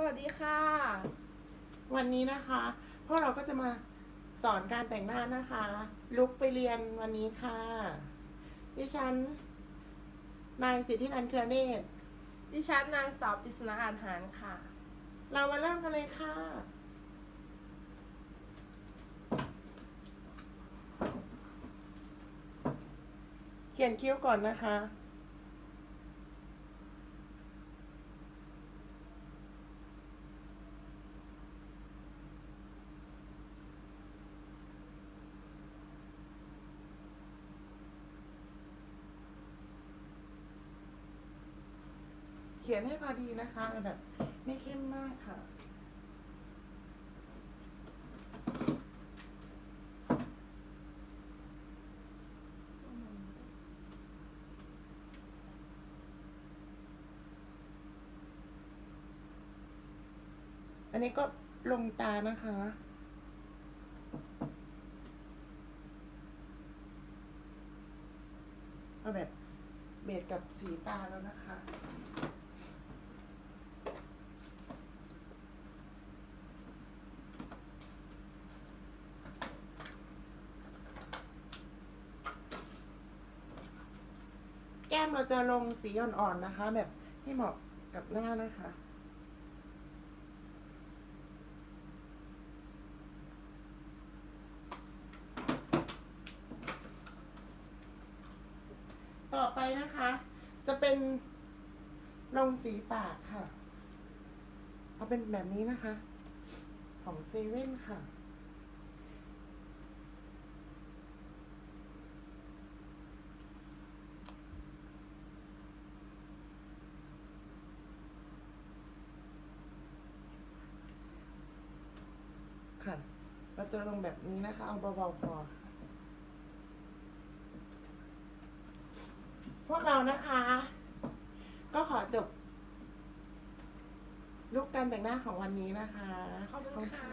สวัสดีค่ะ วันนี้นะคะพวกเราก็จะมาสอนการแต่งหน้านะคะ ลุกไปเรียนวันนี้ค่ะ ดิฉัน นายสิทธินันท์เครือเนตรดิฉันนางสาวปริศนาอาหารค่ะ เรามาเริ่มกันเลยค่ะ เขียนคิ้วก่อนนะคะ ขียนให้พอดีนะคะแบบ ไม่เข้มมากค่ะ อันนี้ก็ลงตานะคะเอาแบบเบสกับสีตาแล้วนะคะ แก้มเราจะลงสีอ่อนๆนะคะ แบบให้เหมาะกับหน้านะคะต่อไปนะคะ จะเป็นลงสีปากค่ะ เอาเป็นแบบนี้นะคะ ของเซเว่นค่ะค่ะ เราจะลงแบบนี้นะคะ เอาเบาๆพอค่ะพวกเรานะคะ ก็ขอจบลุกการแต่งหน้าของวันนี้นะคะ ขอบคุณค่ะ